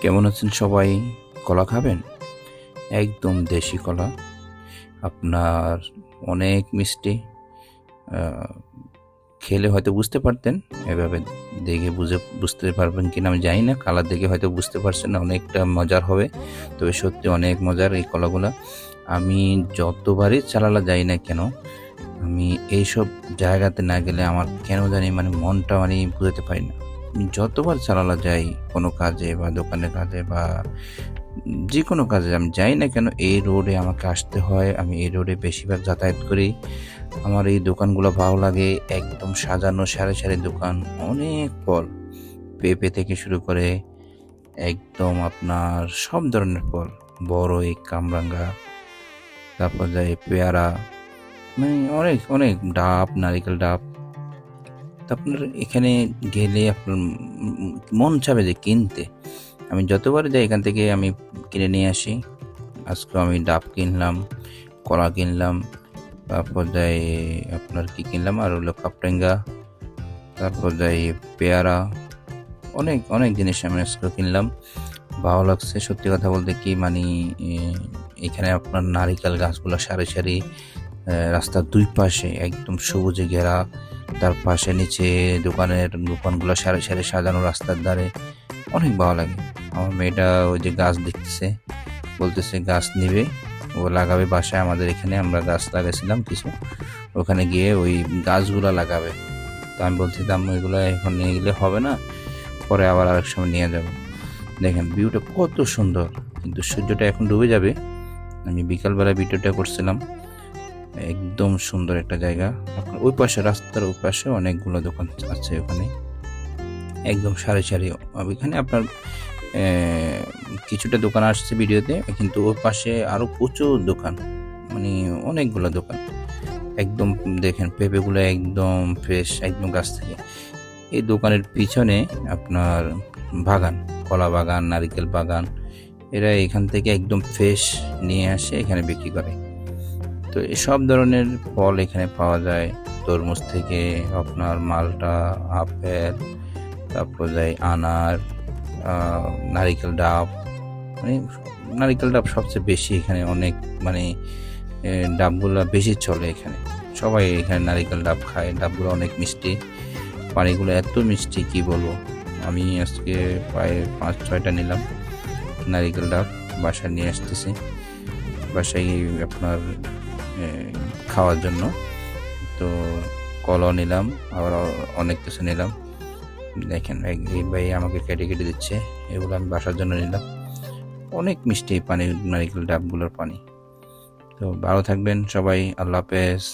কেমন আছেন সবাই? কলা খাবেন? একদম দেশি কলা। আপনার অনেক মিষ্টি। খেলে হয়তো বুঝতে পারতেন, এভাবে দেখে বুঝে বুঝতে পারবেন কিনা আমি জানি না। কালার দেখে হয়তো বুঝতে পারছেন অনেকটা মজার হবে। তবে সত্যি অনেক মজার এই কলাগুলা। আমি যতবারই চালালা যাই না কেন, আমি এইসব জায়গাতে না গেলে আমার কেন জানি মানে মনটা মানে বুঝতে পারি না। যতবার চালালা যাই, কোনো কাজে বা দোকানের কাজে বা যে কোনো কাজে আমি যাই না কেন, এই রোডে আমাকে আসতে হয়। আমি এই রোডে বেশিরভাগ যাতায়াত করি। আমার এই দোকানগুলো ভালো লাগে, একদম সাজানো সারি সারি দোকান, অনেক ফল। পেঁপে থেকে শুরু করে একদম আপনার সব ধরনের ফল বড়ই কামরাঙ্গা, তারপর যায় পেয়ারা মানে অনেক অনেক ডাব, নারিকেল ডাব তো আপনার এখানে গেলে আপনার মন চাবে যে কিনতে। আমি যতবার যাই এখান থেকে আমি কিনে নিয়ে আসি। আজকে আমি ডাব কিনলাম, কলা কিনলাম, তারপর যাই আপনার কি কিনলাম? আর হলো কাপটেঙ্গা, তারপর যাই পেয়ারা, অনেক অনেক জিনিস আমি আজকে কিনলাম। ভালো লাগছে, সত্যি কথা বলতে কি মানে এখানে আপনার নারিকেল গাছগুলো সারি সারি রাস্তার দুই পাশে একদম সবুজে ঘেরা তার পাশে নিচে দোকানের দোকানগুলো সারি সারি সাজানো রাস্তার ধারে। অনেক ভালো লাগে। আমার মেয়েটা ওই যে গাছ দেখতেছে। বলতেছে, গাছ নিবে। ও লাগাবে বাসায়। আমাদের এখানে আমরা গাছ লাগাইছিলাম কিছু। ওখানে গিয়ে ওই গাছগুলো লাগাবে। তো আমি বলছিলাম ওইগুলো এখন নিয়ে গেলে হবে না। পরে আবার আরেক সময় নিয়ে যাব। দেখেন, ভিউটা কত সুন্দর। কিন্তু সূর্যটা এখন ডুবে যাবে। আমি বিকালবেলা ভিডিওটা করছিলাম। একদম সুন্দর একটা জায়গা। আপনার ওই পাশে, রাস্তার ওই পাশে অনেকগুলো দোকান আছে ওখানে। একদম সারি সারি। এখানে আপনার কিছুটা দোকান আসছে ভিডিওতে, কিন্তু ওর পাশে আরও প্রচুর দোকান। মানে অনেকগুলো দোকান। একদম দেখেন, পেঁপেগুলো একদম ফ্রেশ একদম গাছ থেকে। এই দোকানের পিছনে আপনার বাগান, কলা বাগান, নারিকেল বাগান। এরা এখান থেকে একদম ফ্রেশ নিয়ে আসে, এখানে বিক্রি করে। তো এই সব ধরনের ফল এখানে পাওয়া যায়। তরমুজ থেকে আপনার মালটা, আপেল, তারপর যায় আনার নারিকেল ডাব। মানে নারিকেল ডাব সবচেয়ে বেশি এখানে অনেক মানে ডাবগুলো বেশি চলে এখানে। সবাই এখানে নারিকেল ডাব খায়। ডাবগুলো অনেক মিষ্টি। পানিগুলো এত মিষ্টি, কি বলব? আমি আজকে প্রায় পাঁচ, ছয়টা নিলাম নারিকেল ডাব। বাসায় নিয়ে আসতেছি। বাসায় আপনার খাওয়ার জন্য। তো কলও নিলাম, আবার অনেক কিছু নিলাম। দেখেন, এই ভাই আমাকে কেটে কেটে দিচ্ছে, এগুলো আমি বাসার জন্য নিলাম। অনেক মিষ্টি পানি নারিকেল ডাবগুলোর পানি। তো ভালো থাকবেন সবাই, আল্লাহ হাফেজ।